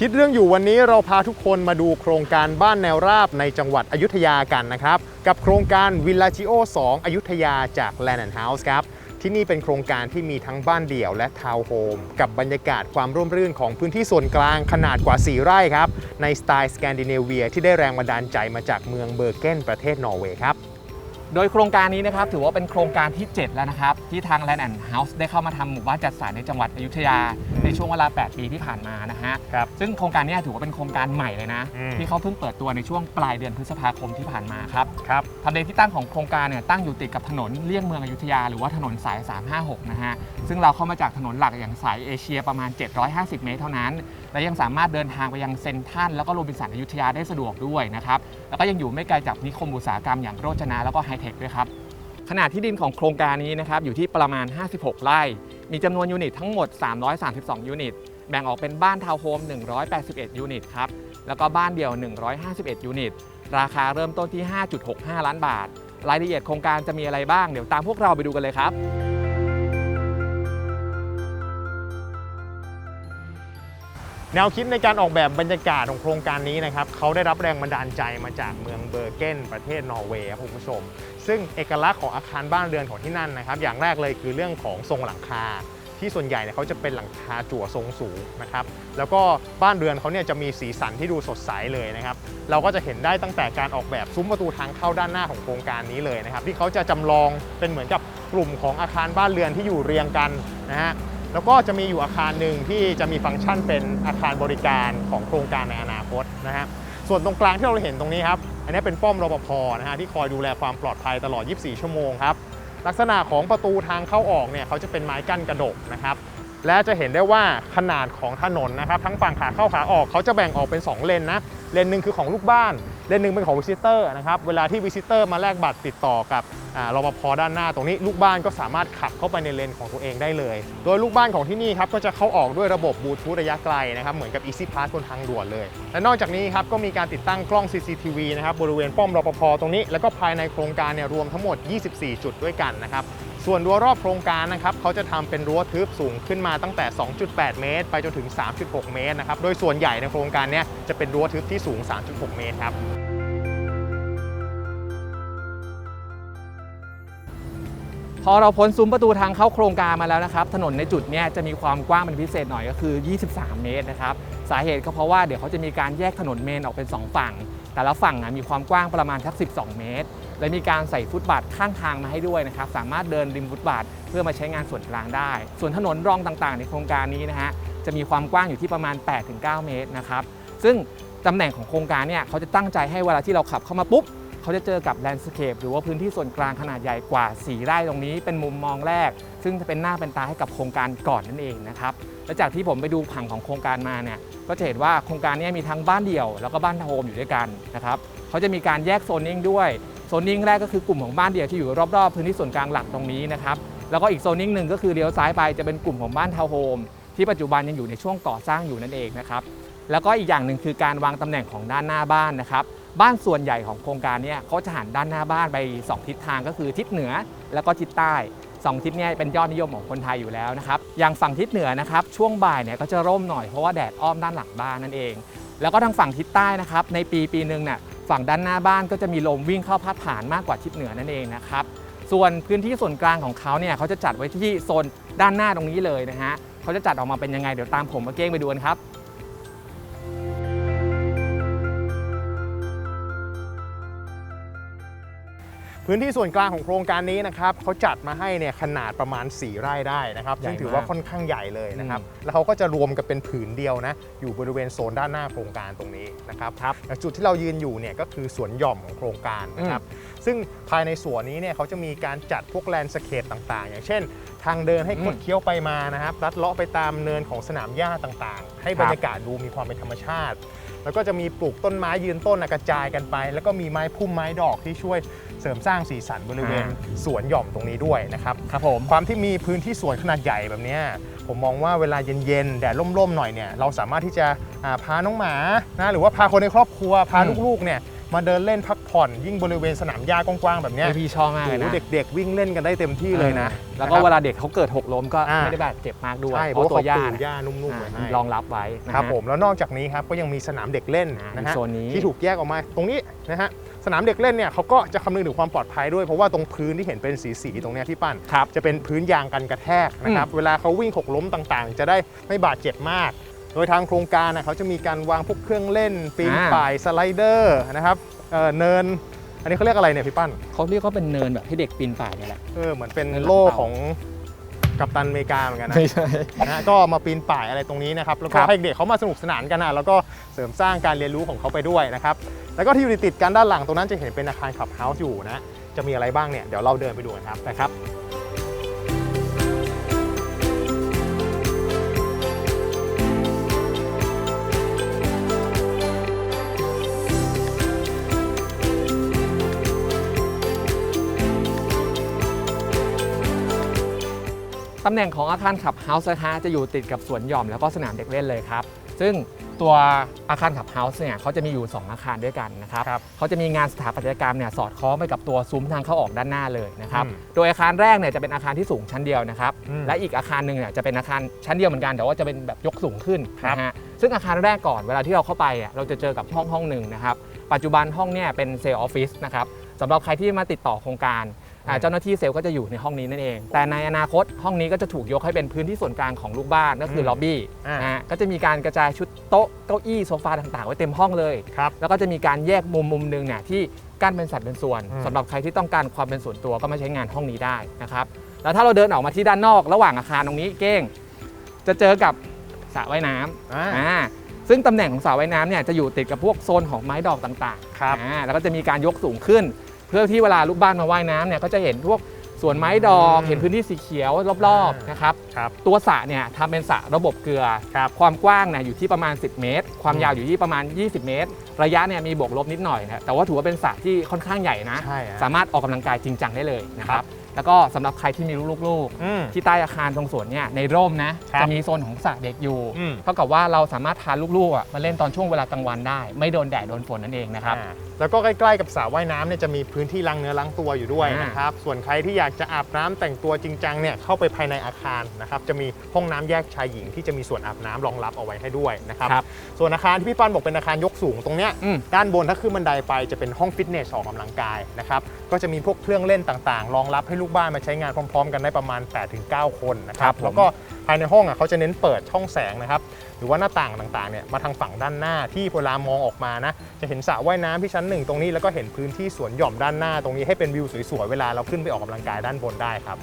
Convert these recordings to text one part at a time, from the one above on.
คิดเรื่องอยู่วันนี้เราพาทุกคนมาดูโครงการบ้านแนวราบในจังหวัดอยุธยากันนะครับ กับโครงการวิลลาจิโอ 2 อยุธยาจาก Land and House ครับ ที่นี่เป็นโครงการที่มีทั้งบ้านเดี่ยวและทาวน์โฮมกับบรรยากาศความร่มรื่นของพื้นที่ส่วนกลางขนาดกว่า 4 ไร่ครับ ในสไตล์สแกนดิเนเวียที่ได้แรงบันดาลใจมาจากเมืองเบอร์เกนประเทศนอร์เวย์ครับ โดยโครงการนี้นะครับถือว่าเป็นโครงการที่ 7 แล้วนะครับ ที่ทาง Land and House ได้เข้ามาทำหมู่บ้านจัดสรรในจังหวัดอยุธยา ในช่วงเวลา 8 ปีที่ผ่านมานะฮะครับซึ่งโครงการเนี้ถือว่าเป็นโครงการใหม่เลยนะ อืม ที่เขาเพิ่งเปิดตัวในช่วงปลายเดือนพฤษภาคมที่ผ่านมาครับครับ ทำเลที่ตั้งของโครงการเนี่ยตั้งอยู่ติดกับถนนเลี่ยงเมืองอยุธยาหรือว่าถนนสาย 356 นะฮะซึ่งเราเข้ามาจากถนนหลักอย่างสายเอเชียประมาณ 750 เมตรเท่านั้น และยังสามารถเดินทางไปยังเซนทรันแล้วก็โรบินสันอยุธยาได้สะดวกด้วยนะครับแล้วก็ยังอยู่ไม่ไกลจากนิคมอุตสาหกรรมอย่างโรจนะแล้วก็ไฮเทคด้วยครับขนาดที่ดินของโครงการนี้นะครับอยู่ที่ประมาณ 56 ไร่ มีจำนวนยูนิตทั้งหมด 332 ยูนิต แบ่งออกเป็นบ้านทาวน์โฮม 181 ยูนิตครับ แล้วก็บ้านเดี่ยว 151 ยูนิต ราคาเริ่มต้นที่ 5.65 ล้านบาท รายละเอียดโครงการจะมีอะไรบ้าง เดี๋ยวตามพวกเราไปดูกันเลยครับ แนวคิดในการออกแบบบรรยากาศของโครงการนี้นะครับเขาได้รับแรงบันดาลใจมาจากเมืองเบอร์เกนประเทศนอร์เวย์ครับคุณผู้ชม ซึ่งเอกลักษณ์ของอาคารบ้านเรือนของที่นั่นนะครับ อย่างแรกเลยคือเรื่องของทรงหลังคา ที่ส่วนใหญ่เนี่ยเขาจะเป็นหลังคาจั่วทรงสูงนะครับ แล้วก็บ้านเรือนเขาเนี่ยจะมีสีสันที่ดูสดใสเลยนะครับ เราก็จะเห็นได้ตั้งแต่การออกแบบซุ้มประตูทางเข้าด้านหน้าของโครงการนี้เลยนะครับ ที่เขาจะจำลองเป็นเหมือนกับกลุ่มของอาคารบ้านเรือนที่อยู่เรียงกันนะฮะแล้วก็จะมีอยู่อาคารหนึ่งที่จะมีฟังก์ชันเป็นอาคารบริการของโครงการในอนาคตนะฮะ ส่วนตรงกลางที่เราเห็นตรงนี้ครับ อันนี้เป็นป้อมรปภนะฮะที่คอยดูแลความปลอดภัยตลอด 24 ชั่วโมงครับ ลักษณะของประตูทางเข้าออกเนี่ยเขาจะเป็นไม้กั้นกระดกนะครับ และจะเห็นได้ว่าขนาดของถนนนะครับ ทั้งฝั่งขาเข้าขาออกเขาจะแบ่งออกเป็น 2 เลนนะเลนหนึ่งคือของลูกบ้าน เลนหนึ่งเป็นของวิซิเตอร์นะครับเวลาที่วิซิเตอร์มาแลกบัตรติดต่อกับรปภด้านหน้าตรงนี้ลูกบ้านก็สามารถขับเข้าไปในเลนของตัวเองได้เลย โดยลูกบ้านของที่นี่ครับก็จะเข้าออกด้วยระบบบลูทูธระยะไกลนะครับเหมือนกับ Easy Pass บนทางด่วนเลย และนอกจากนี้ครับก็มีการติดตั้งกล้อง CCTV นะครับบริเวณป้อมรปภตรงนี้ แล้วก็ภายในโครงการเนี่ยรวมทั้งหมด 24 จุดด้วยกันนะครับส่วนรั้วรอบโครงการนะครับเขาจะทำเป็นรั้วทึบสูงขึ้นมาตั้งแต่ 2.8 เมตร ไปจนถึง 3.6 เมตรนะครับโดยส่วนใหญ่ในโครงการเนี้ยจะเป็นรั้วทึบที่ที่สูง 3.6 เมตรครับพอเราพ้นซุ้มประตูทางเข้าโครงการมาแล้วนะครับ ถนนในจุดนี้จะมีความกว้างเป็นพิเศษหน่อยก็คือ 23 เมตรนะครับ สาเหตุก็เพราะว่าเดี๋ยวเขาจะมีการแยกถนนเมนออกเป็น 2 ฝั่ง แต่ละฝั่งมีความกว้างประมาณทัก 12 เมตร และมีการใส่ฟุตบาทข้างทางมาให้ด้วยนะครับ สามารถเดินริมฟุตบาทเพื่อมาใช้งานส่วนกลางได้ ส่วนถนนรองต่างๆ ในโครงการนี้นะฮะ จะมีความกว้างอยู่ที่ประมาณ 8-9 เมตรนะครับ ซึ่ง ตำแหน่งของโครงการเนี่ยเขาจะตั้งใจให้เวลาที่เราขับเข้ามาปุ๊บเขาจะเจอกับแลนด์สเคปหรือว่าพื้นที่ส่วนกลางขนาดใหญ่กว่า 4 ไร่ตรงนี้เป็นมุมมองแรก ซึ่งจะเป็นหน้าเป็นตาให้กับโครงการก่อนนั่นเองนะครับและจากที่ผมไปดูผังของโครงการมาเนี่ยก็จะเห็นว่าโครงการนี้มีทั้งบ้านเดี่ยวแล้วก็บ้านโฮมอยู่ด้วยกันนะครับเขาจะมีการแยกโซนนิ่งด้วยโซนนิ่งแรกก็คือกลุ่มของบ้านเดี่ยวที่อยู่รอบๆพื้นที่ส่วนกลางหลักตรงนี้นะครับแล้วก็อีกโซนนิ่งหนึ่งก็คือเลี้ยวซ้ายไปจะเป็นกลุ่มของบ้านทาวน์โฮมที่ปัจจุบันยังอยู่ในช่วงก่อสร้างอยู่นั่นเองนะครับ แล้วก็อีกอย่างหนึ่งคือการวางตำแหน่งของด้านหน้าบ้านนะครับ บ้านส่วนใหญ่ของโครงการเนี่ยเขาจะหันด้านหน้าบ้านไป 2 ทิศทางก็คือทิศเหนือแล้วก็ทิศใต้สองทิศเนี่ยเป็นยอดนิยมของคนไทยอยู่แล้วนะครับ อย่างฝั่งทิศเหนือนะครับ ช่วงบ่ายเนี่ยก็จะร่มหน่อยเพราะว่าแดดอ้อมด้านหลังบ้านนั่นเอง แล้วก็ทางฝั่งทิศใต้นะครับ ในปีปีหนึ่งเนี่ยฝั่งด้านหน้าบ้านก็จะมีลมวิ่งเข้าพัดผ่านมากกว่าทิศเหนือนั่นเองนะครับ ส่วนพื้นที่ส่วนกลางของเขาเนี่ยเขาจะจัดไว้ที่โซนด้านหน้าตรงนี้เลยนะฮะเขาจะจัดออกมาเป็นยังไงเดี๋ยวตามผมมาเก้งไปดูกันครับ พื้นที่ส่วนกลางของโครงการนี้นะครับเขาจัดมาให้เนี่ยขนาดประมาณ 4 ไร่ได้นะครับใหญ่ซึ่งถือว่ามากค่อนข้างใหญ่เลยนะครับอืมแล้วเขาก็จะรวมกันเป็นผืนเดียวนะอยู่บริเวณโซนด้านหน้าโครงการตรงนี้นะครับครับจุดที่เรายืนอยู่เนี่ยก็คือสวนหย่อมของโครงการนะครับซึ่งภายในสวนนี้เนี่ยเขาจะมีการจัดพวกแลนด์สเคปต่าง ๆ อย่างเช่น ทางเดินให้คดอืมเคี้ยวไปมานะครับลัดเลาะไปตามเนินของสนามหญ้าต่างๆ ให้ครับบรรยากาศดูมีความเป็นธรรมชาติ แล้วก็จะมีปลูกต้นไม้ยืนต้นน่ะกระจายกันไป แล้วก็มีไม้พุ่มไม้ดอกที่ช่วยเสริมสร้างสีสันบริเวณสวนหย่อมตรงนี้ด้วยนะครับครับผมความที่มีพื้นที่สวนขนาดใหญ่แบบเนี้ยผมมองว่าเวลาเย็นๆแดดร่มๆหน่อยเนี่ยเราสามารถที่จะอ่าพาน้องหมานะหรือว่าพาคนในครอบครัวพาอืมลูกๆเนี่ยมาเดินเล่นพักผ่อนยิ่งบริเวณสนามหญ้ากว้างๆแบบเนี้ยเฮ้ยพี่ชอบมากโอ้เลยโหนะเด็กๆ วิ่งเล่นกันได้เต็มที่เลยนะ แล้วก็นะครับเวลาเด็กเขาเกิดหกล้มก็อ่าไม่ได้บาดเจ็บมากด้วยใช่เพเพราะราะว่าตัวเขาหญ้าปูเนี่ยหญ้านุ่มๆไว้ให้รองรับไว้นะฮะครับผมแล้วนอกจากนี้ครับก็ยังมีสนามเด็กเล่นอ่านะมีฮะโซนนี้ที่ถูกแยกออกมาตรงนี้นะฮะ สนามเด็กเล่นเนี่ยเขาก็จะคำนึงถึงความปลอดภัยด้วยเพราะว่าตรงพื้นที่เห็นเป็นสีๆตรงเนี้ยพี่ปั้นครับจะเป็นพื้นยางกันกระแทกนะครับเวลาเขาวิ่งหกล้มต่างๆ จะได้ไม่บาดเจ็บมาก โดยทางโครงการนะเขาจะมีการวางพวกเครื่องเล่นปีนอ่า ป่ายสไลเดอร์นะครับเอ่อเนิน อันนี้เขาเรียกอะไรเนี่ยพี่ปั้นเขาเรียกว่าเป็นเนินแบบให้เด็กปีนป่ายเนี่ยแหละ เออเหมือนเป็นเนินหลังโล่เต่าของกัปตันอเมริกาเหมือนกันนะ ไม่ใช่ นะฮะก็มาปีนป่ายอะไรตรงนี้นะครับ แล้วก็ครับ ให้เด็กเขามาสนุกสนานกันนะแล้วก็เสริมสร้างการเรียนรู้ของเขาไปด้วยนะครับ แล้วก็ที่อยู่ติดกันด้านหลังตรงนั้นจะเห็นเป็นอาคารขับเฮาส์อยู่นะ จะมีอะไรบ้างเนี่ยเดี๋ยวเราเดินไปดูกันครับนะครับตำแหน่งของอาคารขับเฮาส์นะคะจะอยู่ติดกับสวนหย่อมแล้วก็สนามเด็กเล่นเลยครับ ซึ่ง ตัวอาคารขับเฮาส์เนี่ยเขาจะมีอยู่ 2 อาคารด้วยกันนะครับครับเขาจะมีงานสถาปัตยกรรมเนี่ยสอดคล้องไปกับตัวซุ้มทางเข้าออกด้านหน้าเลยนะครับอืมโดยอาคารแรกเนี่ยจะเป็นอาคารที่สูงชั้นเดียวนะครับอืมและอีกอาคารหนึ่งเนี่ยจะเป็นอาคารชั้นเดียวเหมือนกันแต่ว่าจะเป็นแบบยกสูงขึ้นครับ นะฮะซึ่งอาคารแรกก่อนเวลาที่เราเข้าไปอะเราจะเจอกับห้องห้องหนึ่งนะครับปัจจุบันห้องเนี่ยเป็นเซลล์ออฟฟิศนะครับสำหรับใครที่มาติดต่อโครงการอ่า เจ้าหน้าที่เซลล์ก็จะอยู่ในห้องนี้นั่นเอง แต่ในอนาคตห้องนี้ก็จะถูกยกให้เป็นพื้นที่ส่วนกลางของลูกบ้านก็คือมล็อบบี้อ่านนะฮะก็จะมีการกระจายชุดโต๊ะเก้าอี้โซฟาต่างๆ ไว้เต็มห้องเลยครับแล้วก็จะมีการแยกมุมมุมหนึ่งเนี่ยที่กั้นเป็นสัดเป็นส่วนอืมสำหรับใครที่ต้องการความเป็นส่วนตัวก็มาใช้งานห้องนี้ได้นะครับแล้วถ้าเราเดินออกมาที่ด้านนอกระหว่างอาคารตรงนี้เก้ง จะเจอกับสระว่ายน้ำอ่าอ่าซึ่งตำแหน่งของสระว่ายน้ำเนี่ยจะอยู่ติดกับพวกโซนของไม้ดอกต่างๆครับอ่าแล้วก็จะมีการยกสูงขึ้น เพื่อที่เวลาลูกบ้านมาว่ายน้ำเนี่ยก็จะเห็นพวกสวนไม้ดอกอืมเห็นพื้นที่สีเขียวรอบๆนะครับครับตัวสระเนี่ยทำเป็นสระระบบเกลือ ครับความกว้างเนี่ยอยู่ที่ประมาณ 10 เมตร ความอืม ยาวอยู่ที่ประมาณ 20 เมตร ระยะเนี่ยมีบวกลบนิดหน่อยนะแต่ว่าถือว่าเป็นสระที่ค่อนข้างใหญ่นะ ใช่ฮะ สามารถออกกำลังกายจริงจังได้เลยนะคครัรับบแล้วก็สำหรับใครที่มีลูกๆอืมที่ใต้อาคารตรงสวนเนี่ยในร่มนะครับจะมีโซนของสระเด็กอยู่อืม เท่ากับว่าเราสามารถพาลูกๆอะมาเล่นตอนช่วงเวลากลางวันได้ ไม่โดนแดดโดนฝนนั่นเองนะครับ อ่าแล้วก็ใกล้ๆกับสระว่ายน้ำเนี่ยจะมีพื้นที่ล้างเนื้อล้างตัวอยู่ด้วยอ่านนะครับ ส่วนใครที่อยากจะอาบน้ำแต่งตัวจริงจังเนี่ยเข้าไปภายในอาคารนะครับจะมีห้องน้ำแยกชายหญิงที่จะมีส่วนอาบน้ำรองรับเอาไว้ให้ด้วยนะครับ ครับส่วนอาคารที่พี่ปั้นบอกเป็นอาคารยกสูงตรงเนี้ยอืม ด้านบนถ้าขึ้นบันไดไปจะเป็นห้องฟิตเนสออกกำลังกายนะครับก็จะมีพวกเครื่องเล่นต่างๆ รองรับให้ลูกบ้านมาใช้งานพร้อม ๆ กันได้ประมาณ 8-9 คนนะคครัรับบผม แล้วก็ภายในห้องอะเขาจะเน้นเปิดช่องแสงนะครับ หรือว่าหน้าต่างต่างๆเนี่ยมาทางฝั่งด้านหน้าที่เวลามองออกมานะจะเห็นสระว่ายน้ำที่ชั้นหนึ่งตรงนี้แล้วก็เห็นพื้นที่สวนหย่อมด้านหน้าตรงนี้ให้เป็นวิวสวยๆเวลาเราขึ้นไปออกกำลังกายด้านบนได้ครับ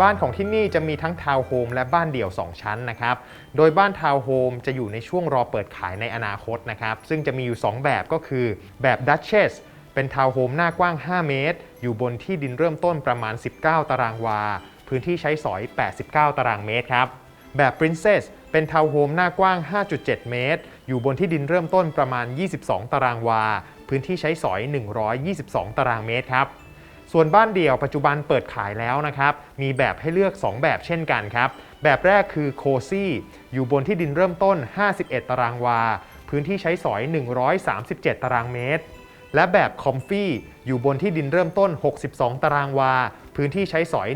บ้านของที่นี่จะมีทั้งทาวน์โฮมและบ้านเดี่ยว 2 ชั้นนะครับ โดยบ้านทาวน์โฮมจะอยู่ในช่วงรอเปิดขายในอนาคตนะครับ ซึ่งจะมีอยู่ 2 แบบก็คือแบบดัชเชสเป็นทาวน์โฮมหน้ากว้าง 5 เมตร อยู่บนที่ดินเริ่มต้นประมาณ 19 ตารางวา พื้นที่ใช้สอย 89 ตารางเมตรครับ แบบ Princess เป็นทาวน์โฮมหน้ากว้าง 5.7 เมตร อยู่บนที่ดินเริ่มต้นประมาณ 22 ตารางวา พื้นที่ใช้สอย 122 ตารางเมตรครับ ส่วนบ้านเดี่ยวปัจจุบันเปิดขายแล้วนะครับ มีแบบให้เลือก 2 แบบเช่นกันครับ แบบแรกคือโคซี่ อยู่บนที่ดินเริ่มต้น 51 ตารางวา พื้นที่ใช้สอย 137 ตารางเมตร และแบบคอมฟี่อยู่บนที่ดินเริ่มต้น 62 ตารางวา พื้นที่ใช้สอย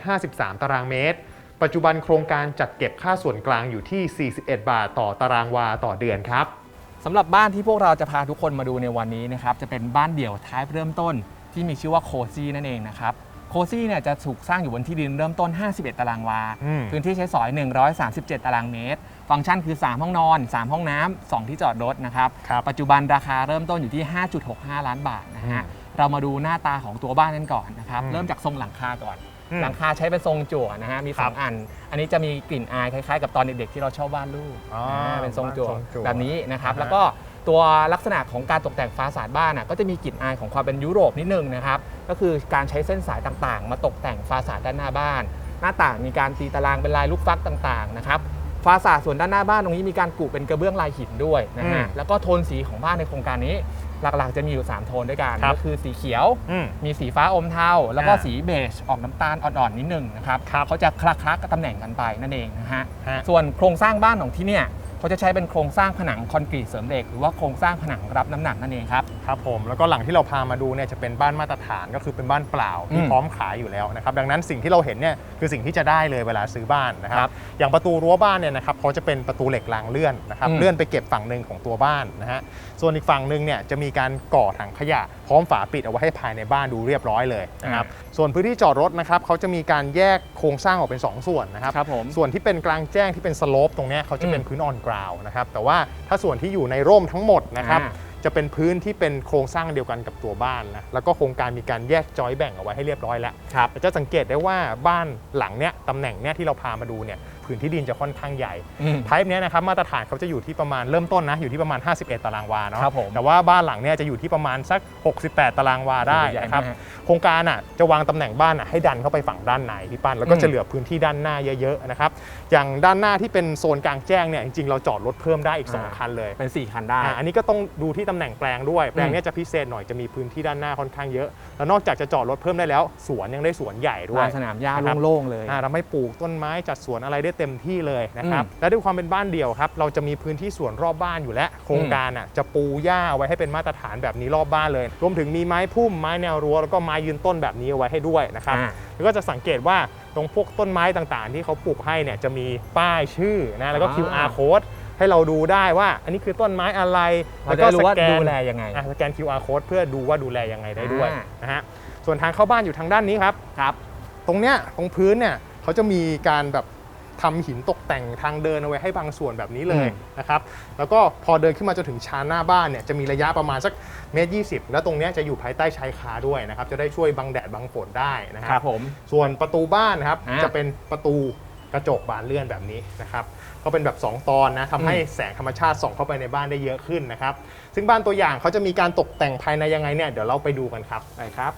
153 ตารางเมตร ปัจจุบันโครงการจัดเก็บค่าส่วนกลางอยู่ที่ 41 บาทต่อตารางวาต่อเดือนครับสำหรับบ้านที่พวกเราจะพาทุกคนมาดูในวันนี้นะครับจะเป็นบ้านเดี่ยวท้ายเริ่มต้นที่มีชื่อว่าโคซี่นั่นเองนะครับ โคซี่เนี่ยจะถูกสร้างอยู่บนที่ดินเริ่มต้น 51 ตารางวา อืม พื้นที่ใช้สอย 137 ตารางเมตร ฟังก์ชันคือ 3 ห้องนอน 3 ห้องน้ำ2ที่จอดรถนะครับ ครับ ปัจจุบันราคาเริ่มต้นอยู่ที่ 5.65 ล้านบาทนะฮะ เรามาดูหน้าตาของตัวบ้านกันก่อนนะครับ อืมเริ่มจากทรงหลังคาก่อน อืมหลังคาใช้เป็นทรงจั่วนะฮะ มีสองครับอัน อันนี้จะมีกลิ่นอายคล้ายๆ กับตอนเด็กๆที่เราชอบวาดรูปอ๋ออ่าเป็นทรงจั่วทรงจั่วแบบนี้นะครับ อ่าฮะแล้วก็ ตัวลักษณะของการตกแต่งฟาสาดบ้านน่ะก็จะมีกลิ่นอายของความเป็นยุโรปนิดนึงนะครับ ก็คือการใช้เส้นสายต่างๆ มาตกแต่งฟาสาดด้านหน้าบ้าน หน้าต่างมีการตีตารางเป็นลายลูกฟักต่างๆนะครับฟาสาดส่วนด้านหน้าบ้านตรงนี้มีการกุเป็นกระเบื้องลายหินด้วยนะอืฮะมแล้วก็โทนสีของบ้านในโครงการนี้ หลักๆจะมีอยู่ 3 โทนด้วยกันครับก็คือสีเขียวอืมมีสีฟ้าอมเทาแล้วก็อ่าสีเบจออกน้ำตาลอ่อนๆนิดนึงนะครับครับเขาจะคลักๆกับตำแหน่งกันไปนั่นเองนะฮะฮะส่วนโครงสร้างบ้านของที่เนี่ย เขาจะใช้เป็นโครงสร้างผนังคอนกรีตเสริมเหล็กหรือว่าโครงสร้างผนังรับน้ำหนักนั่นเองครับ ครับผมแล้วก็หลังที่เราพามาดูเนี่ยจะเป็นบ้านมาตรฐานก็คือเป็นบ้านเปล่าที่อืมพร้อมขายอยู่แล้วนะครับดังนั้นสิ่งที่เราเห็นเนี่ยคือสิ่งที่จะได้เลยเวลาซื้อบ้านนะคครัรับบอย่างประตูรั้วบ้านเนี่ยนะครับเขาจะเป็นประตูเหล็กรางเลื่อนนะครับอืม เลื่อนไปเก็บฝั่งหนึ่งของตัวบ้านนะฮะส่วนอีกฝั่งหนึ่งเนี่ยจะมีการก่อถังขยะ พร้อมฝาปิดเอาไว้ให้ภายในบ้านดูเรียบร้อยเลยนะครับส่วนพื้นที่จอดรถนะครับเขาจะมีการแยกโครงสร้างออกเป็นสองส่วนนะครับ ครับผม ส่วนที่เป็นกลางแจ้งที่เป็นสโลปตรงเนี้ยเขาจะเป็นอืมพื้นออนกราวนะครับแต่ว่าถ้าส่วนที่อยู่ในร่มทั้งหมดนะครับอ่า จะเป็นพื้นที่เป็นโครงสร้างเดียวกันกับตัวบ้านนะแล้วก็โครงการมีการแยกจอยแบ่งเอาไว้ให้เรียบร้อยแล้ว ครับแต่จะสังเกตได้ว่าบ้านหลังเนี้ยตำแหน่งเนี้ยที่เราพามาดูเนี่ย พื้นที่ดินจะค่อนข้างใหญ่อืมไทป์เนี้ยนะครับมาตรฐานเขาจะอยู่ที่ประมาณเริ่มต้นนะอยู่ที่ประมาณ 51 ตารางวาเนาะครับผมแต่ว่าบ้านหลังเนี้ยจะอยู่ที่ประมาณสัก 68 ตารางวาได้ใหญ่นะครับมากโครงการอะจะวางตำแหน่งบ้านอะให้ดันเข้าไปฝั่งด้านในพี่ปั้นแล้วก็อืมจะเหลือพื้นที่ด้านหน้าเยอะๆนะครับอย่างด้านหน้าที่เป็นโซนกลางแจ้งเนี่ยจริงๆเราจอดรถเพิ่มได้อีกสองอ่าคันเลยเป็น 4 คันได้อ่าอันนี้ก็ต้องดูที่ตำแหน่งแปลงด้วย แปลงเนี้ยจะพิเศษหน่อยจะมีพื้นที่ด้านหน้าค่อนข้างเยอะ แล้วนอกจากจะจอดรถเพิ่มได้แล้ว สวนยังได้สวนใหญ่ด้วยลานสนามหญ้านะครับโล่งๆเลยอ่าเราไม่ปลูกต้นไม้จัดสวนอะไรได้เต็มที่เลยนะครับและด้วยความเป็นบ้านเดี่ยวครับเราจะมีพื้นที่สวนรอบบ้านอยู่แล้ว โครงการอะจะปูหญ้าเอาไว้ให้เป็นมาตรฐานแบบนี้รอบบ้านเลย รวมถึงมีไม้พุ่มไม้แนวรั้วแล้วก็ไม้ยืนต้นแบบนี้เอาไว้ให้ด้วยนะครับอ่าแล้วก็จะสังเกตว่าตรงพวกต้นไม้ต่างๆ ที่เขาปลูกให้เนี่ยจะมีป้ายชื่อนะแล้วก็อ่า QR code ให้เราดูได้ว่า อันนี้คือต้นไม้อะไรเราแล้วจะก็รู้ว่าสแกนดูแลยังไงอะสแกน QR code เพื่อดูว่าดูแลยังไงได้ด้วยอ่านะฮะส่วนทางเข้าบ้านอยู่ทางด้านนี้ครับครับ ตรงเนี้ยตรงพื้นเนี่ยเขาจะมีการแบบ ทำหินตกแต่งทางเดินเอาไว้ให้บางส่วนแบบนี้เลยอืมนะครับแล้วก็พอเดินขึ้นมาจนถึงชานหน้าบ้านเนี่ยจะมีระยะประมาณสักเมตรยีแล้วตรงเนี้ยจะอยู่ภายใต้ชายคาด้วยนะครับจะได้ช่วยบังแดดบังฝนได้นะคครัรับบผมส่วนประตูบ้านนะครับอ่าจะเป็นประตูกระจกบานเลื่อนแบบนี้นะครับก็เป็นแบบ 2 ตอนนะทำให้อืมแสงธรรมชาติส่องเข้าไปในบ้านได้เยอะขึ้นนะครับซึ่งบ้านตัวอย่างเขาจะมีการตกแต่งภายในยังไงเนี่ยเดี๋ยวเราไปดูกันครับไปครับ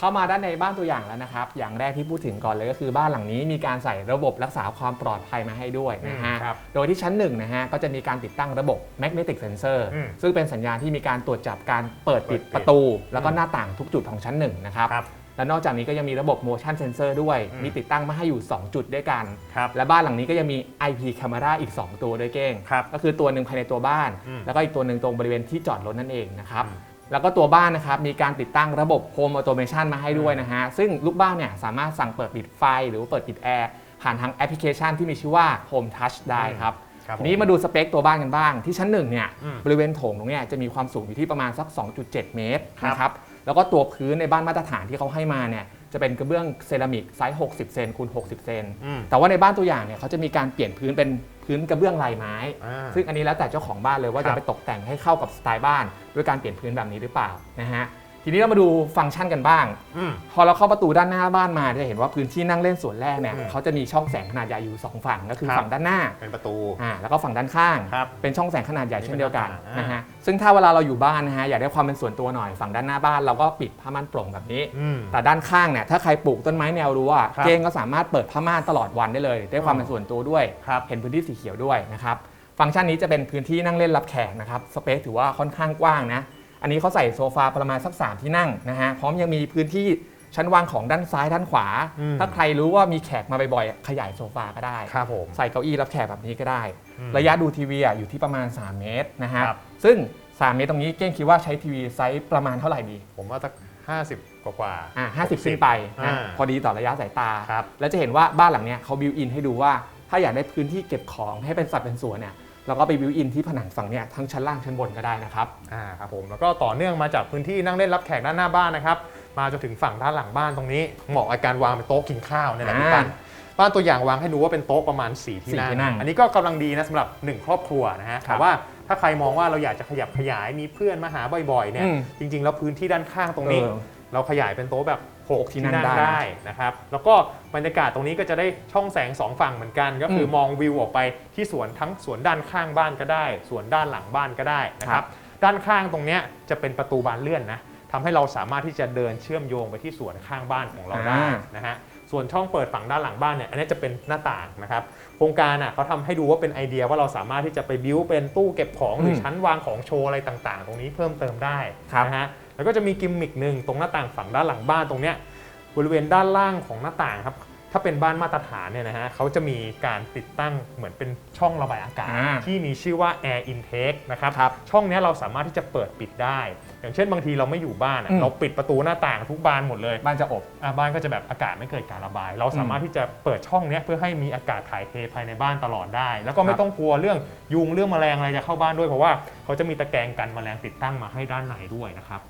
เข้ามาด้านในบ้านตัวอย่างแล้วนะครับ อย่างแรกที่พูดถึงก่อนเลยก็คือบ้านหลังนี้มีการใส่ระบบรักษาความปลอดภัยมาให้ด้วยนะฮะอืมครับ โดยที่ชั้นหนึ่งนะฮะก็จะมีการติดตั้งระบบ magnetic sensor อืมซึ่งเป็นสัญญาณที่มีการตรวจจับการเปิดปิดเปิดปิดประตู แล้วก็หน้าต่างทุกจุดของชั้นหนึ่งนะครับ ครับและนอกจากนี้ก็ยังมีระบบ motion sensor ด้วย อืม มีติดตั้งมาให้อยู่ 2 จุดด้วยกัน ครับ และบ้านหลังนี้ก็ยังมี IP camera อีก 2 ตัวด้วยเก้ง ครับก็คือตัวหนึ่งภายในตัวบ้าน อืมแล้วก็อีกตัวหนึ่งตรงบริเวณที่จอดรถนั่นเองนะครับ อืม แล้วก็ตัวบ้านนะครับมีการติดตั้งระบบ Home Automation มาให้ด้วยนะฮะ ซึ่งลูกบ้านเนี่ยสามารถสั่งเปิดปิดไฟหรือว่าเปิดปิดแอร์ผ่านทางแอปพลิเคชันที่มีชื่อว่า Home Touch ได้ครับครับทีนี้มาดูสเปคตัวบ้านกันบ้าง ที่ชั้นหนึ่งเนี่ยอืมบริเวณโถงตรงเนี้ยจะมีความสูงอยู่ที่ประมาณสัก 2.7 เมตรครับ นะครับแล้วก็ตัวพื้นในบ้านมาตรฐานที่เขาให้มาเนี่ยจะเป็นกระเบื้องเซรามิกไซส์ 60 เซนคูณ60 เซน อืม แต่ว่าในบ้านตัวอย่างเนี่ยเขาจะมีการเปลี่ยนพื้นเป็น พื้นกระเบื้องลายไม้ อ่า ซึ่งอันนี้แล้วแต่เจ้าของบ้านเลยว่าครัจะบ ไปตกแต่งให้เข้ากับสไตล์บ้าน ด้วยการเปลี่ยนพื้นแบบนี้หรือเปล่านะฮะ ทีนี้เรามาดูฟังก์ชันกันบ้าง อืม พอเราเข้าประตูด้านหน้าบ้านมาจะเห็นว่าพื้นที่นั่งเล่นส่วนแรกเนี่ยอืมเขาจะมีช่องแสงขนาดใหญ่อยู่2ฝั่งก็คือครับ ฝั่งด้านหน้าเป็นประตู อ่าแล้วก็ฝั่งด้านข้าง ครับเป็นช่องแสงขนาดใหญ่เช่นเดียวกันอ่านนะฮะซึ่งถ้าเวลาเราอยู่บ้านนะฮะอยากได้ความเป็นส่วนตัวหน่อยฝั่งด้านหน้าบ้านเราก็ปิดผ้าม่านโปร่งแบบนี้ อืมแต่ด้านข้างเนี่ยถ้าใครปลูกต้นไม้แนวรั้วครับ เก้งก็สามารถเปิดผ้าม่านตลอดวันได้เลย ได้ความเป็นส่วนตัวด้วย ครับ เห็นพื้นที่สีเขียวด้วยนะครับ ฟังก์ชันนี้จะเป็นพื้นที่นั่งเล่นรับแขกนะครับ สเปซถือว่าค่อนข้างกว้างนะ อันนี้เขาใส่โซฟาประมาณสัก3ที่นั่งนะฮะพร้อมยังมีพื้นที่ชั้นวางของด้านซ้ายด้านขวา อืม ถ้าใครรู้ว่ามีแขกมาบ่อยๆขยายโซฟาก็ได้ ครับผม ใส่เก้าอี้รับแขกแบบนี้ก็ได้ อืมระยะดูทีวีอะอยู่ที่ประมาณ 3 เมตรนะฮะครับ ซึ่ง 3 เมตรตรงนี้เก้งคิดว่าใช้ทีวีไซส์ประมาณเท่าไหร่ดีผมว่าสักห้าสิบกว่าอ่า50 ขึ้นไปนะอ่าพอดีต่อระยะสายตา ครับ แล้วจะเห็นว่าบ้านหลังเนี้ยเขาบิวอินให้ดูว่าถ้าอยากได้พื้นที่เก็บของให้เป็นสัดเป็นส่วนเนี่ย เราก็ไปบิวอินที่ผนังฝั่งเนี้ยทั้งชั้นล่างชั้นบนก็ได้นะครับ อ่าครับผมแล้วก็ต่อเนื่องมาจากพื้นที่นั่งเล่นรับแขกด้านหน้าบ้านนะครับมาจนถึงฝั่งด้านหลังบ้านตรงนี้เหมาะกับการวางเป็นโต๊ะกินข้าวเนี่ยแหละพี่อ่าปันบ้านตัวอย่างวางให้ดูว่าเป็นโต๊ะประมาณ4ที่สี่ที่นั่นั่งง อันนี้ก็กำลังดีนะสำหรับ 1 ครอบครัวนะฮะครับแต่ว่าถ้าใครมองว่าเราอยากจะขยับขยายมีเพื่อนมาหาบ่อยๆเนี่ยอืมจริง ๆ แล้วพื้นที่ด้านข้างตรงนี้ เออ เราขยายเป็นโต๊ะแบบ 6ที่ที่นั่นั่งงได้ได้นะครับแล้วก็บรรยากาศตรงนี้ก็จะได้ช่องแสงสองฝั่งเหมือนกัน ก็คืออมมองวิวออกไปที่สวนทั้งสวนด้านข้างบ้านก็ได้ สวนด้านหลังบ้านก็ได้นะคครัรับบด้านข้างตรงเนี้ยจะเป็นประตูบานเลื่อนนะทำให้เราสามารถที่จะเดินเชื่อมโยงไปที่สวนข้างบ้านของเราได้อ่านะฮะส่วนช่องเปิดฝั่งด้านหลังบ้านเนี่ยอันนี้จะเป็นหน้าต่างนะครับโครงการอะเขาทำให้ดูว่าเป็นไอเดียว่าเราสามารถที่จะไปบิ้วเป็นตู้เก็บของหรือชั้นวางของโชว์อะไรต่างๆ ตรงนี้เพิ่มเติมได้นะฮะ แล้วก็จะมีกิมมิคหนึ่งตรงหน้าต่างฝั่งด้านหลังบ้านตรงเนี้ยบริเวณด้านล่างของหน้าต่างครับถ้าเป็นบ้านมาตรฐานเนี่ยนะฮะเขาจะมีการติดตั้งเหมือนเป็นช่องระบายอากาศ อ่าที่มีชื่อว่า air intake นะครับครับช่องเนี้ยเราสามารถที่จะเปิดปิดได้ อย่างเช่นบางทีเราไม่อยู่บ้านอะอืม เราปิดประตูหน้าต่างทุกบานหมดเลย บ้านจะอบ อะบ้านก็จะแบบอากาศไม่เกิดการระบาย เราสามารถที่จะเปิดช่องเนี้ยเพื่อให้มีอากาศถ่ายเทภายในบ้านตลอดได้ แล้วก็ไม่ครับต้องกลัวเรื่องยุงเรื่องแมลงอะไรจะเข้าบ้านด้วยเพราะว่าเขาจะมีตะแกรงกันแมลงติดตั้งมาให้ด้านในด้วยนะครับ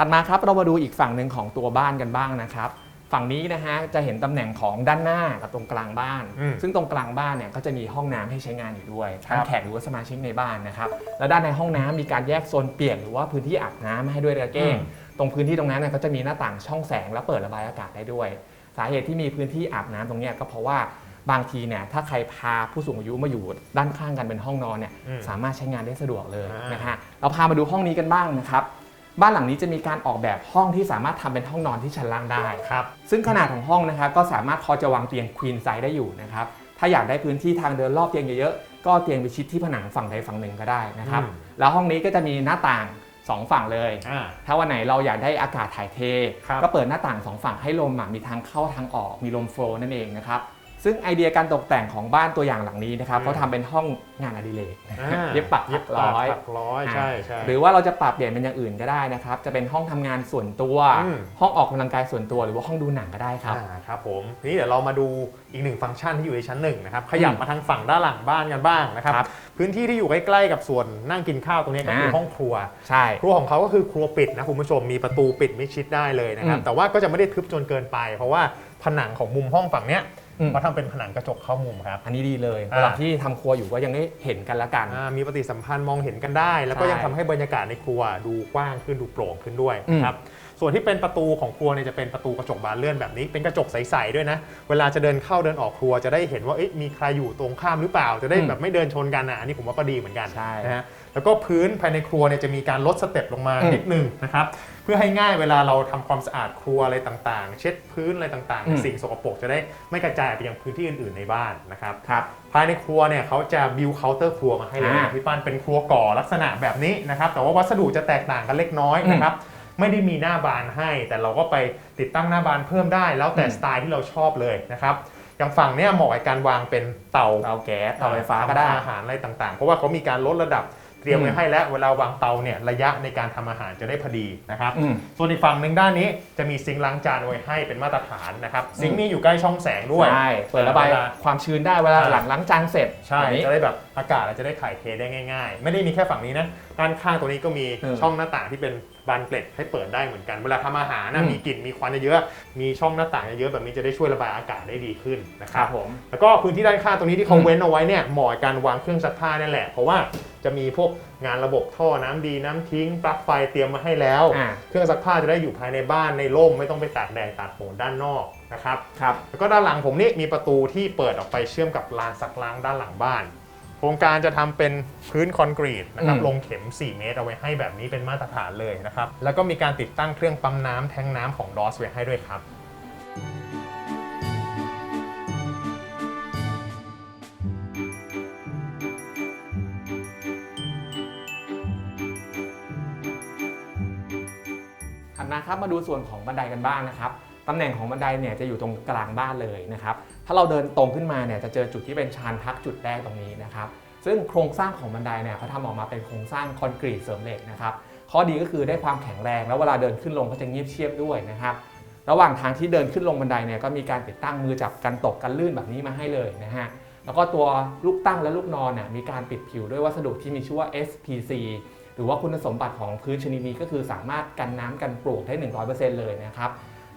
ถัดมาครับเรามาดูอีกฝั่งหนึ่งของตัวบ้านกันบ้างนะครับ ฝั่งนี้นะฮะจะเห็นตำแหน่งของด้านหน้ากับตรงกลางบ้าน อืมซึ่งตรงกลางบ้านเนี่ยก็จะมีห้องน้ำให้ใช้งานอยู่ด้วยครับทั้งแขกหรือว่าสมาชิกในบ้านนะครับแล้วด้านในห้องน้ำมีการแยกโซนเปียกหรือว่าพื้นที่อาบน้ำให้ด้วยระเก้งอืมตรงพื้นที่ตรงนั้นเนี่ยก็จะมีหน้าต่างช่องแสงและเปิดระบายอากาศได้ด้วย สาเหตุที่มีพื้นที่อาบน้ำตรงเนี้ยก็เพราะว่าบางทีเนี่ยถ้าใครพาผู้สูงอายุมาอยู่ด้านข้างกันเป็นห้องนอนเนี่ยอืม สามารถใช้งานได้สะดวกเลยอ่านนะฮะเราพามาดูห้องนี้กันบ้างนะครับ บ้านหลังนี้จะมีการออกแบบห้องที่สามารถทำเป็นห้องนอนที่ชั้นล่างได้ครับซึ่งขนาดของห้องนะครับก็สามารถพอจะวางเตียงควีนไซส์ได้อยู่นะครับถ้าอยากได้พื้นที่ทางเดินรอบเตียงเยอะๆก็เอาเตียงไปชิดที่ผนังฝั่งใดฝั่งหนึ่งก็ได้นะครับอืมแล้วห้องนี้ก็จะมีหน้าต่างสองฝั่งเลยอ่าถ้าวันไหนเราอยากได้อากาศถ่ายเทครับก็เปิดหน้าต่างสองฝั่งให้ลมอะมีทางเข้าทางออกมีลมโฟลว์นั่นเองนะครับ ซึ่งไอเดียการตกแต่งของบ้านตัวอย่างหลังนี้นะครับอืมเขาทำเป็นห้องงานอดิเรกอ่าเย็บปักเย็บถักปักร้อยถักร้อยใช่ใช่หรือว่าเราจะปรับเปลี่ยนเป็นอย่างอื่นก็ได้นะครับ จะเป็นห้องทำงานส่วนตัวอืมห้องออกกำลังกายส่วนตัว หรือว่าห้องดูหนังก็ได้ครับอ่าครับผมทีนี้เดี๋ยวเรามาดูอีกหนึ่งฟังก์ชันที่อยู่ในชั้นหนึ่งนะครับขยับมาทางฝั่งด้านหลังบ้านกันบ้างนะครับครับพื้นที่ที่อยู่ใกล้ๆกับส่วนนั่งกินข้าวตรงนี้ก็คืออ่าห้องครัวใช่ครัวของเขาก็คือครัวปิดนะคุณผู้ชมมีประตูปิดมิดชิดได้เลยนะครับอืมแต่ว่าก็จะไม่ได้ทึบจนเกินไป เพราะว่าผนังของมุมห้องฝั่งเนี้ย อืม เขาทำเป็นผนังกระจกเข้ามุมครับ อันนี้ดีเลยอ่า เวลาที่ทำครัวอยู่ก็ยังได้เห็นกันละกัน อ่ามีปฏิสัมพันธ์มองเห็นกันได้ แล้วก็ใช่ยังทำให้บรรยากาศในครัวดูกว้างขึ้นดูโปร่งขึ้นด้วยอืมนะครับส่วนที่เป็นประตูของครัวเนี่ยจะเป็นประตูกระจกบานเลื่อนแบบนี้ เป็นกระจกใสๆด้วยนะ เวลาจะเดินเข้าเดินออกครัวจะได้เห็นว่าเอ๊ะมีใครอยู่ตรงข้ามหรือเปล่า จะได้อืมแบบไม่เดินชนกันนะอันนี้ผมว่าก็ดีเหมือนกันใช่นะฮะแล้วก็พื้นภายในครัวเนี่ยจะมีการลดสเต็ปลงมาอืม นิดหนึงนะครับเพื่อให้ง่ายเวลาเราทำความสะอาดครัวอะไรต่างๆ เช็ดพื้นอะไรต่างอืมๆสิ่งสกปรกจะได้ไม่กระจายไปยังพื้นที่อื่นๆในบ้านนะครับครับภายในครัวเนี่ยเขาจะบิวเคาน์เตอร์ครัวมาให้เลยอ่านะพี่ป้านเป็นครัวก่อลักษณะแบบนี้นะครับแต่ว่าวัสดุจะแตกต่างกันเล็กน้อยอืมนะครับไม่ได้มีหน้าบานให้ แต่เราก็ไปติดตั้งหน้าบานเพิ่มได้ แล้วแต่อืมสไตล์ที่เราชอบเลยนะครับอย่างฝั่งเนี่ยเหมาะกับการวางเป็นเตาเตาแก๊สเตาไฟฟ้าก็ได้ทำอาหารอะไรต่างๆ เพราะว่าเขามีการลดระดับ เตรียมไว้อืมให้แล้วเวลาวางเตาเนี่ยระยะในการทำอาหารจะได้พอดีนะครับอืมส่วนอีกฝั่งหนึ่งด้านนี้จะมีซิงค์ล้างจานไว้ให้เป็นมาตรฐานนะครับซิงค์นี้อยู่ใกล้ช่องแสงด้วยใช่เปิดระบายเวลาความชื้นได้เวลาอ่าหลังล้างจานเสร็จใช่แบบนี้จะได้แบบ อากาศอาจจะได้ถ่ายเทได้ง่ายๆ ไม่ได้มีแค่ฝั่งนี้นะด้านข้างตรงนี้ก็มีเออช่องหน้าต่างที่เป็นบานเกล็ดให้เปิดได้เหมือนกัน เวลาทำอาหารนะอืม มีกลิ่นมีควันเยอะๆมีช่องหน้าต่างเยอะๆแบบนี้จะได้ช่วยระบายอากาศได้ดีขึ้นนะคครัรับ บผม แล้วก็พื้นที่ด้านข้างตรงนี้ที่เขาอืม เว้นเอาไว้เนี่ยเหมาะกับการวางเครื่องซักผ้านั่นแหละ เพราะว่าจะมีพวกงานระบบท่อน้ำดีน้ำทิ้งปลั๊กไฟเตรียมมาให้แล้ว อ่าเครื่องซักผ้าจะได้อยู่ภายในบ้านในร่มไม่ต้องไปตากแดดตากฝนด้านนอกนะครับ ครับ แล้วก็ด้านหลังผมนี่มีประตูที่เปิดออกไปเชื่อมกับลานซักล้างด้านหลังบ้าน โครงการจะทำเป็นพื้นคอนกรีตนะครับอืมลงเข็ม 4 เมตรเอาไว้ให้แบบนี้เป็นมาตรฐานเลยนะครับแล้วก็มีการติดตั้งเครื่องปั๊มน้ำแทงน้ำของดอสไว้ให้ด้วยครับถัดมาครับมาดูส่วนของบันไดกันบ้างนะครับตำแหน่งของบันไดเนี่ยจะอยู่ตรงกลางบ้านเลยนะครับ ถ้าเราเดินตรงขึ้นมาเนี่ยจะเจอจุดที่เป็นชานพักจุดแรกตรงนี้นะครับซึ่งโครงสร้างของบันไดเนี่ยเขาทำออกมาเป็นโครงสร้างคอนกรีตเสริมเหล็กนะครับข้อดีก็คือได้ความแข็งแรง แล้วเวลาเดินขึ้นลงก็จะเงียบเชียบด้วยนะครับระหว่างทางที่เดินขึ้นลงบันไดเนี่ยก็มีการติดตั้งมือจับกันตกกันลื่นแบบนี้มาให้เลยนะฮะแล้วก็ตัวลูกตั้งและลูกนอนเนี่ยมีการปิดผิวด้วยวัสดุที่มีชื่อว่า SPC หรือว่าคุณสมบัติของพื้นชนิดนี้ก็คือสามารถกันน้ำกันปลวกได้ 100%เลยนะครับ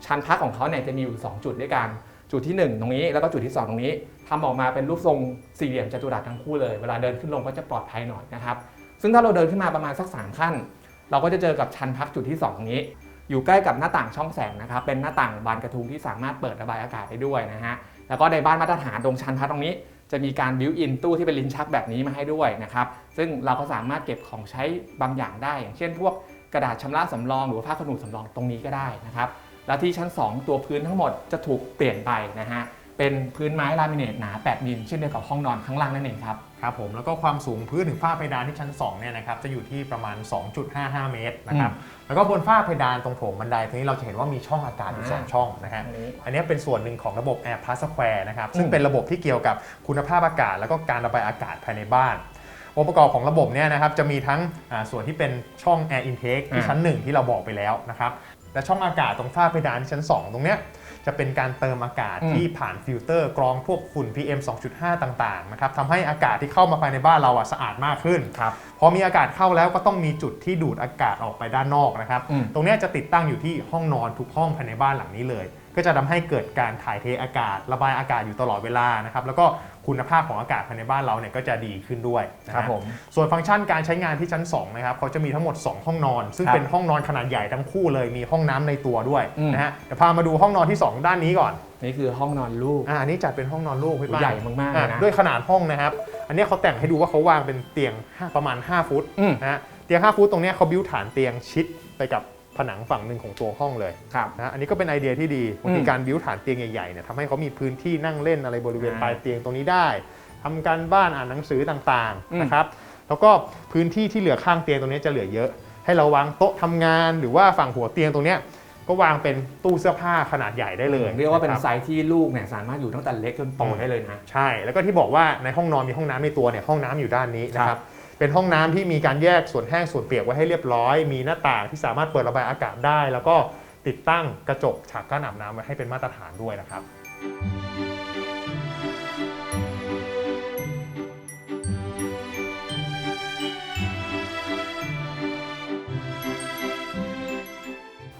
ชั้นพักของเขาเนี่ยจะมีอยู่ 2 จุดด้วยกัน จุดที่ 1 ตรงนี้แล้วก็จุดที่ 2 ตรงนี้ทำออกมาเป็นรูปทรงสี่เหลี่ยมจัตุรัสทั้งคู่เลย เวลาเดินขึ้นลงก็จะปลอดภัยหน่อยนะครับ ซึ่งถ้าเราเดินขึ้นมาประมาณสัก 3 ขั้น เราก็จะเจอกับชั้นพักจุดที่ 2 ตรงนี้ อยู่ใกล้กับหน้าต่างช่องแสงนะครับ เป็นหน้าต่างบานกระทุงที่สามารถเปิดระบายอากาศได้ด้วยนะฮะ แล้วก็ในบ้านมาตรฐานตรงชั้นพักตรงนี้ จะมีการบิวอินตู้ที่เป็นลิ้นชักแบบนี้มาให้ด้วยนะครับ ซึ่งเราก็สามารถเก็บของใช้บางอย่างได้ อย่างเช่น พวกกระดาษชำระสำรองหรือผ้าขนหนูสำรองตรงนี้ก็ได้นะครับ แล้วที่ชั้น 2 ตัวพื้นทั้งหมดจะถูกเปลี่ยนไปนะฮะเป็นพื้นไม้ลามิเนตหนา 8 มิลเช่นเดียวกับห้องนอนข้างล่างนั่นเองครับครับผมแล้วก็ความสูงพื้นถึงฝ้าเพดานที่ชั้น2เนี่ยนะครับจะอยู่ที่ประมาณ 2.55 เมตรนะครับแล้วก็บนฝ้าเพดานตรงโถงบันไดตรงนี้เราจะเห็นว่ามีช่องอากาศอยู่สองอ่าช่องนะฮะอันนี้อันนี้เป็นส่วนหนึ่งของระบบ Air Plus Square นะครับอืมซึ่งเป็นระบบที่เกี่ยวกับคุณภาพอากาศ แล้วก็การระบายอากาศภายในบ้านองค์ประกอบของระบบเนี่ยนะครับจะมีทั้งอ่าส่วนที่เป็นช่อง Air Intake ที่อ่าชั้น 1 ที่เราบอกไปแล้วนะครับ และช่องอากาศตรงฝ้าเพดานที่ชั้น 2 ตรงเนี้ยจะเป็นการเติมอากาศอืมที่ผ่านฟิลเตอร์กรองพวกฝุ่น PM 2.5 ต่างๆนะครับทำให้อากาศที่เข้ามาภายในบ้านเราอะสะอาดมากขึ้นครับพอมีอากาศเข้าแล้วก็ต้องมีจุดที่ดูดอากาศออกไปด้านนอกนะครับอืมตรงเนี้ยจะติดตั้งอยู่ที่ห้องนอนทุกห้องภายในบ้านหลังนี้เลย ก็จะทำให้เกิดการถ่ายเทอากาศ ระบายอากาศอยู่ตลอดเวลานะครับแล้วก็คุณภาพของอากาศภายในบ้านเราเนี่ยก็จะดีขึ้นด้วยนะฮะครับผมส่วนฟังก์ชันการใช้งานที่ชั้น2นะครับเขาจะมีทั้งหมด 2 ห้องนอน ซึ่งครับเป็นห้องนอนขนาดใหญ่ทั้งคู่เลยมีห้องน้ำในตัวด้วยอืมนะฮะเดี๋ยวพามาดูห้องนอนที่ 2 ด้านนี้ก่อนนี่คือห้องนอนลูกอ่าอันนี้จัดเป็นห้องนอนลูกพี่ป้าใหญ่มากๆเลยนะอ่ด้วยขนาดห้องนะครับอันนี้เขาแต่งให้ดูว่าเขาวางเป็นเตียงห้าประมาณ 5 ฟุตอืมนะฮะเตียง 5 ฟุตตรงเนี้ยเขาบิวฐานเตียงชิดไปกับ ผนังฝั่งหนึ่งของตัวห้องเลยครับ นะฮะอันนี้ก็เป็นไอเดียที่ดีบางทีอืมการบิวฐานเตียงใหญ่ๆเนี่ยทำให้เขามีพื้นที่นั่งเล่นอะไรบริเวณอ่าปลายเตียงตรงนี้ได้ทำการบ้านอ่านหนังสือต่างอืม ๆนะครับ แล้วก็พื้นที่ที่เหลือข้างเตียงตรงนี้จะเหลือเยอะ ให้เราวางโต๊ะทำงานหรือว่าฝั่งหัวเตียงตรงเนี้ยก็วางเป็นตู้เสื้อผ้าขนาดใหญ่ได้เลยเรียกว่าเป็นะคบ ไซส์ที่ลูกเนี่ยสามารถอยู่ตั้งแต่เล็กจนโตอืมได้เลยนะ ใช่ แล้วก็ที่บอกว่าในห้องนอนมีห้องน้ำในตัวเนี่ยห้องน้ำอยู่ด้านนี้นะคครัรับบ เป็นห้องน้ำที่มีการแยกส่วนแห้งส่วนเปียกไว้ให้เรียบร้อย มีหน้าต่างที่สามารถเปิดระบายอากาศได้ แล้วก็ติดตั้งกระจกฉากกั้นอาบน้ำไว้ให้เป็นมาตรฐานด้วยนะครับ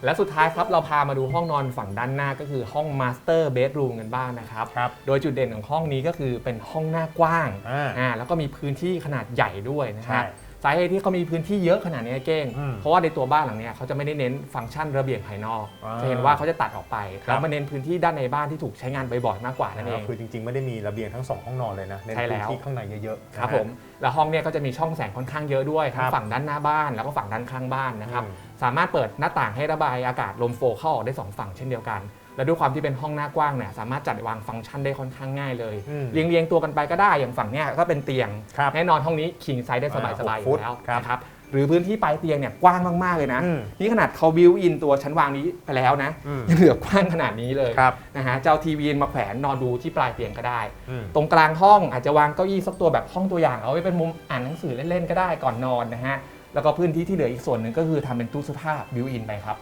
และสุดท้ายครับเราพามาดูห้องนอนฝั่งด้านหน้าก็คือห้องมาสเตอร์เบดรูมกันบ้างนะครับ ครับโดยจุดเด่นของห้องนี้ก็คือเป็นห้องหน้ากว้างอ่า อ่าแล้วก็มีพื้นที่ขนาดใหญ่ด้วยนะครัใช่บ สาเหตุที่เขามีพื้นที่เยอะขนาดนี้เก้ง อืมเพราะว่าในตัวบ้านหลังเนี้ยเขาจะไม่ได้เน้นฟังก์ชันระเบียงภายนอก อ่าจะเห็นว่าเขาจะตัดออกไปครับ แล้วมาเน้นพื้นที่ด้านในบ้านที่ถูกใช้งานบ่อยๆมากกว่านั่นเองคือจริงๆ ไม่ได้มีระเบียงทั้งสองห้องนอนเลยนะเน้นใช่แล้พื้นว ที่ข้างในเยอะๆครับนะฮะ ผมแล้วห้องเนี้ยก็จะมีช่องแสงค่อนข้างเยอะด้วยทั้คงรับฝั่งด้านหน้าบ้านแล้วก็ฝั่งด้านข้างบ้านนะครับอืม สามารถเปิดหน้าต่างให้ระบายอากาศลมโฟเข้าออกได้สองฝั่งเช่นเดียวกัน และด้วยความที่เป็นห้องหน้ากว้างเนี่ยสามารถจัดวางฟังก์ชันได้ค่อนข้างง่ายเลยอืมเรียงเรียงๆตัวกันไปก็ได้อย่างฝั่งเนี้ยก็เป็นเตียง ครับแน่นอนห้องนี้คิงไซส์ได้สบายๆออ่าหกฟุยู่ตแล้วครับนะครับหรือพื้นที่ปลายเตียงเนี่ยกว้างมากๆเลยนะ อืมนี่ขนาดเขาบิวอินตัวชั้นวางนี้ไปแล้วนะอืม ยังเหลือกว้างขนาดนี้เลย ครับ นะฮะจะเอาทีวีมาแขวนนอนดูที่ปลายเตียงก็ได้ อืม ตรงกลางห้องอาจจะวางเก้าอี้สักตัวแบบห้องตัวอย่างเอาไว้เป็นมุมอ่านหนังสือเล่น ๆ ก็ได้ก่อนนอนนะฮะ แล้วก็พื้นที่ที่เหลืออีกส่วนหนึ่งก็คือทำเป็นตู้เสื้อผ้าบิวอินไปครับ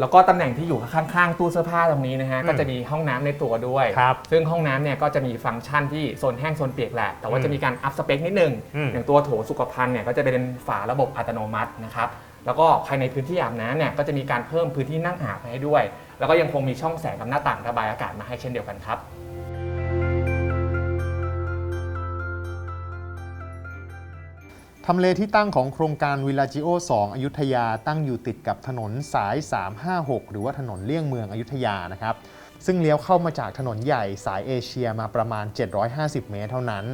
แล้วก็ตำแหน่งที่อยู่ข้างๆตู้เสื้อผ้าตรงนี้นะฮะอืมก็จะมีห้องน้ำในตัวด้วย ครับซึ่งห้องน้ำเนี่ยก็จะมีฟังก์ชันที่โซนแห้งโซนเปียกแหละแต่ว่าอืมจะมีการอัพสเปคนิดนึงอืม อย่างตัวโถสุขภัณฑ์เนี่ยก็จะเป็นฝาระบบอัตโนมัตินะครับแล้วก็ภายในพื้นที่อาบน้ำเนี่ยก็จะมีการเพิ่มพื้นที่นั่งอาบให้ด้วย แล้วก็ยังคงมีช่องแสงกับหน้าต่างระบายอากาศมาให้เช่นเดียวกันครับ ทำเลที่ตั้งของโครงการวิลาจิโอ 2 อยุธยาตั้งอยู่ติดกับถนนสาย 356 หรือว่าถนนเลี่ยงเมืองอยุธยานะครับ ซึ่งเลี้ยวเข้ามาจากถนนใหญ่สายเอเชียมาประมาณ 750 เมตรเท่านั้น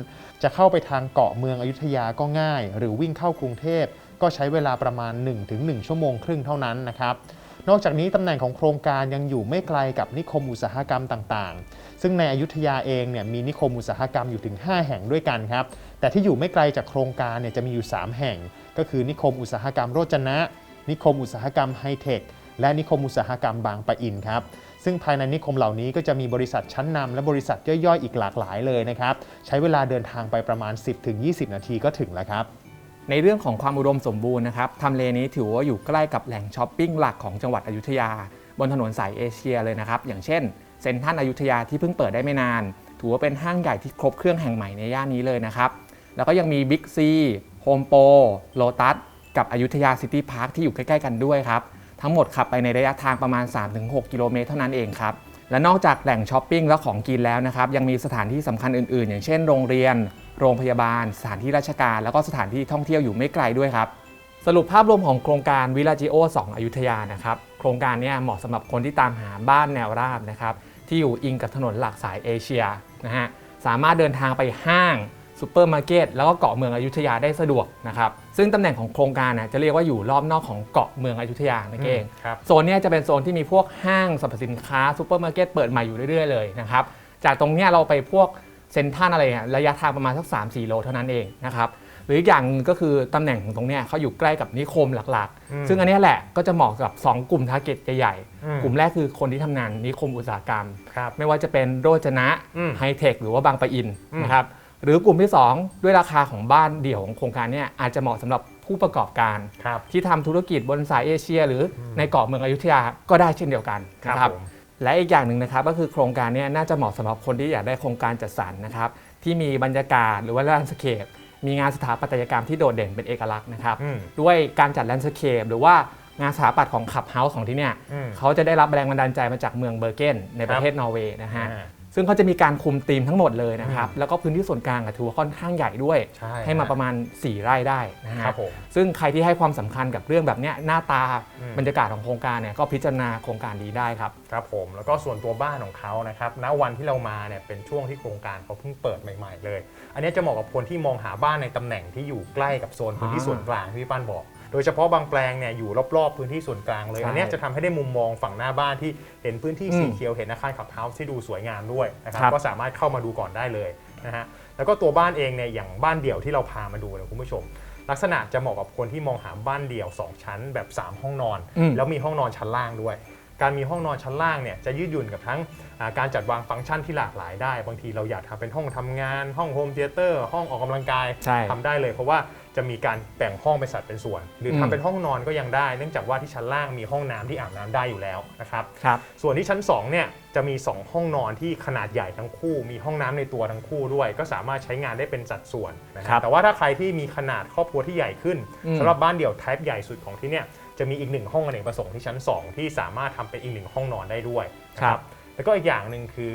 จะเข้าไปทางเกาะเมืองอยุธยาก็ง่าย หรือวิ่งเข้ากรุงเทพก็ใช้เวลาประมาณ 1-1 ชั่วโมงครึ่งเท่านั้นนะครับนอกจากนี้ตำแหน่งของโครงการยังอยู่ไม่ไกลกับนิคมอุตสาหกรรมต่างๆ ซึ่งในอยุธยาเองเนี่ยมีนิคมอุตสาหกรรมอยู่ถึง 5 แห่งด้วยกันครับ แต่ที่อยู่ไม่ไกลจากโครงการเนี่ยจะมีอยู่ 3 แห่ง ก็คือนิคมอุตสาหกรรมโรจนะ นิคมอุตสาหกรรมไฮเทค และนิคมอุตสาหกรรมบางปะอินครับ ซึ่งภายในนิคมเหล่านี้ก็จะมีบริษัทชั้นนำและบริษัทย่อยๆ อีกหลากหลายเลยนะครับ ใช้เวลาเดินทางไปประมาณ 10-20 นาทีก็ถึงแล้วครับในเรื่องของความอุดมสมบูรณ์นะครับทำเลนี้ถือว่าอยู่ใกล้กับแหล่งช้อปปิ้งหลักของจังหวัดอยุธยา บนถนนสายเอเชียเลยนะครับ อย่างเช่น เซ็นทรัลอยุธยาที่เพิ่งเปิดได้ไม่นาน ถือว่าเป็นห้างใหญ่ที่ครบเครื่องแห่งใหม่ในย่านนี้เลยนะครับ แล้วก็ยังมีบิ๊กซีโฮมโปโลตัสกับอยุธยาซิตี้พาร์คที่อยู่ใกล้ๆกันด้วยครับ ทั้งหมดขับไปในระยะทางประมาณ 3-6 กิโลเมตรเท่านั้นเองครับ และนอกจากแหล่งช้อปปิ้งและของกินแล้วนะครับ ยังมีสถานที่สำคัญอื่นๆ อย่างเช่นโรงเรียน โรงพยาบาล สถานที่ราชการ แล้วก็สถานที่ท่องเที่ยวอยู่ไม่ไกลด้วยครับสรุปภาพรวมของโครงการวิลาจิโอ 2 อยุธยานะครับ โครงการนี้เหมาะสำหรับคนที่ตามหาบ้านแนวราบนะครับ ที่อยู่อิงกับถนนหลักสายเอเชียนะฮะสามารถเดินทางไปห้างโซูเปอร์มาร์เก็ตแล้วก็เกาะเมืองอยุธยาได้สะดวกนะครับซึ่งตำแหน่งของโครงการน่ะจะเรียกว่าอยู่รอบนอกของเกาะเมืองอยุธยานั่นเองครับโซนเนี้ยจะเป็นโซนที่มีพวกห้างสรรพสินค้าซูเปอร์มาร์เก็ตเปิดใหม่อยู่เรื่อยๆเลยนะครับจากตรงเนี้ยเราไปพวกเซ็นทรัลอะไรเนี่ยระยะทางประมาณสัก 3-4 โลเท่านั้นเองนะครับ หรืออีกอย่างหนึ่งก็คือตำแหน่งของตรงเนี้ยเขาอยู่ใกล้กับนิคมหลักอืมๆ ซึ่งอันเนี้ยแหละก็จะเหมาะกับ 2 กลุ่มทาร์เก็ตใหญ่อืม ๆ กลุ่มแรกคือคนที่ทำงานนิคมอุตสาหกรรม ครับ ไม่ว่าจะเป็นโรจนะอืมไฮเทคหรือว่าบางปะอินอืม นะครับหรือกลุ่มที่ 2 ด้วยราคาของบ้านเดี่ยวของโครงการเนี่ยอาจจะเหมาะสำหรับผู้ประกอบการ ครับ ที่ทำธุรกิจบนสายเอเชีย หรืออในเกาะเมืองอยุธยาก็ได้เช่นเดียวกันครับนะครับผม และอีกอย่างหนึ่งนะครับก็คือโครงการเนี้น่าจะเหมาะสำหรับคนที่อยากได้โครงการจัดสรรนะครับที่มีบรรยากาศหรือว่าแลนด์สเคป มีงานสถาปัตยกรรมที่โดดเด่นเป็นเอกลักษณ์นะครับ อืม ด้วยการจัดแลนด์สเคปหรือว่างานสถาปัตย์ของขับเฮาส์ของที่เนี่ยอืมเขาจะได้รับแรงบันดาลใจมาจากเมืองเบอร์เกนในประเทศนอร์เวย์นะฮะ อ่า ซึ่งเขาจะมีการคุมธีมทั้งหมดเลยนะครับ แล้วก็พื้นที่ส่วนกลางอะถือว่าค่อนข้างใหญ่ด้วยใช่ให้มาประมาณ 4 ไร่ได้นะฮะครับผม ซึ่งใครที่ให้ความสำคัญกับเรื่องแบบเนี้ยหน้าตาอืม บรรยากาศของโครงการเนี่ยก็พิจารณาโครงการนี้ได้ครับ ครับผมแล้วก็ส่วนตัวบ้านของเขานะครับณวันที่เรามาเนี่ยเป็นช่วงที่โครงการเขาเพิ่งเปิดใหม่ๆเลย อันนี้จะเหมาะกับคนที่มองหาบ้านในตำแหน่งที่อยู่ใกล้กับโซนพื้นที่อ่า ส่วนกลางที่พี่ป้านบอก โดยเฉพาะบางแปลงเนี่ยอยู่รอบๆ พื้นที่ส่วนกลางเลย ใช่อันเนี้ยจะทำให้ได้มุมมองฝั่งหน้าบ้านที่เห็นพื้นที่สีอืมเขียวเห็นอาคารขับเฮาส์ที่ดูสวยงามด้วยนะครับครับ ก็สามารถเข้ามาดูก่อนได้เลยนะฮะแล้วก็ตัวบ้านเองเนี่ยอย่างบ้านเดี่ยวที่เราพามาดูเนี่ยคุณผู้ชม ลักษณะจะเหมาะกับคนที่มองหาบ้านเดี่ยว 2 ชั้นแบบ 3 ห้องนอน อืม แล้วมีห้องนอนชั้นล่างด้วย การมีห้องนอนชั้นล่างเนี่ยจะยืดหยุ่นกับทั้งอ่าการจัดวางฟังก์ชันที่หลากหลายได้ บางทีเราอยากทำเป็นห้องทำงาน ห้องโฮมเทเตอร์ห้องออกกำลังกายใช่ ทำได้เลย เพราะว่า จะมีการแบ่งห้องเป็นสัดเป็นส่วน หรืออมทำเป็นห้องนอนก็ยังได้ เนื่องจากว่าที่ชั้นล่างมีห้องน้ำที่อาบน้ำได้อยู่แล้วนะครับครับ ส่วนที่ชั้น2เนี่ยจะมี 2 ห้องนอนที่ขนาดใหญ่ทั้งคู่ มีห้องน้ำในตัวทั้งคู่ด้วย ก็สามารถใช้งานได้เป็นสัดส่วนนะคครัรับบแต่ว่าถ้าใครที่มีขนาดครอบครัวที่ใหญ่ขึ้นอืม สำหรับบ้านเดี่ยว type ใหญ่สุดของที่เนี่ยจะมีอีกหนึ่งห้องอเนกประสงค์ที่ชั้น 2 ที่สามารถทำเป็นอีกหนึ่งห้องนอนได้ด้วยนะครับแล้วก็อีกอย่างหนึ่งคือ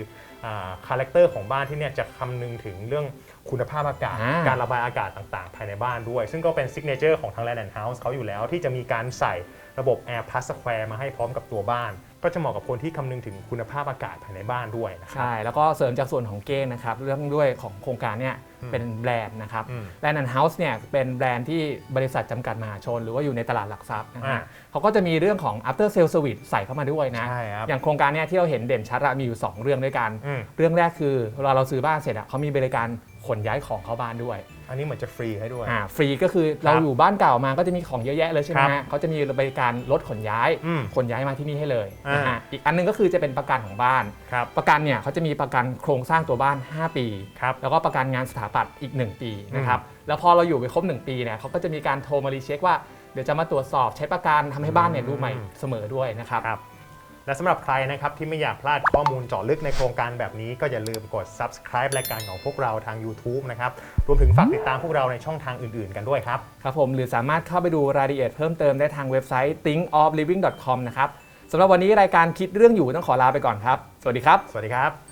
คาแรคเตอร์ของบ้านที่เนี่ยจะคำนึงถึงเรื่อง คุณภาพอากาศ อ่า การระบายอากาศต่างๆ ภายในบ้านด้วย ซึ่งก็เป็นซิกเนเจอร์ของทาง Land and House เขาอยู่แล้วที่จะมีการใส่ระบบ Air Plus Square มาให้พร้อมกับตัวบ้าน ก็จะเหมาะกับคนที่คำนึงถึงคุณภาพอากาศภายในบ้านด้วยนะครับ ใช่แล้วก็เสริมจากส่วนของเก้นะครับเรื่องด้วยของโครงการเนี่ยอืมเป็นแบรนด์นะครับอืมแลนด์เฮาส์เนี่ยเป็นแบรนด์ที่บริษัทจำกัดมหาชน หรือว่าอยู่ในตลาดหลักทรัพย์นะอ่าฮะเขาก็จะมีเรื่องของ after sale service ใส่เข้ามาด้วยนะ ใช่ครับอย่างโครงการเนี่ยที่เราเห็นเด่นชัดอะมีอยู่ 2 เรื่องด้วยกัน อืมเรื่องแรกคือเวลาเราซื้อบ้านเสร็จอะเขามีบริการ ขนย้ายของเข้าบ้านด้วยอันนี้เหมือนจะฟรีให้ด้วย อ่าฟรีก็คือเราอยู่บ้านเก่ามาก็จะมีของเยอะแยะเลยใช่ไหมครัฮะบเขาจะมีบริการรถขนย้ายอืมขนย้ายมาที่นี่ให้เลยอ่าน นะฮะอีกอันหนึงก็คือจะเป็นประกันของบ้าน ครับ ประกันเนี่ยเขาจะมีประกันโครงสร้างตัวบ้าน 5 ปี ครับ แล้วก็ประกันงานสถาปัตย์อีก 1 ปีนะครับแล้วพอเราอยู่ไปครบ 1 ปีเนี่ยเขาก็จะมีการโทรมารีเช็คว่าเดี๋ยวจะมาตรวจสอบใช้ประกันทำให้บ้านเนี่ยดูใหม่เสมอด้วยนะครับ ครับ และสำหรับใครนะครับที่ไม่อยากพลาดข้อมูลเจาะลึกในโครงการแบบนี้ ก็อย่าลืมกด subscribe รายการของพวกเราทาง YouTube นะครับรวมถึงฝากติดตามพวกเราในช่องทางอื่นๆ กันด้วยครับครับผมหรือสามารถเข้าไปดูรายละเอียดเพิ่มเติมได้ทางเว็บไซต์ thinkofliving.com นะครับสำหรับวันนี้รายการคิดเรื่องอยู่ต้องขอลาไปก่อนครับ สวัสดีครับ สวัสดีครับ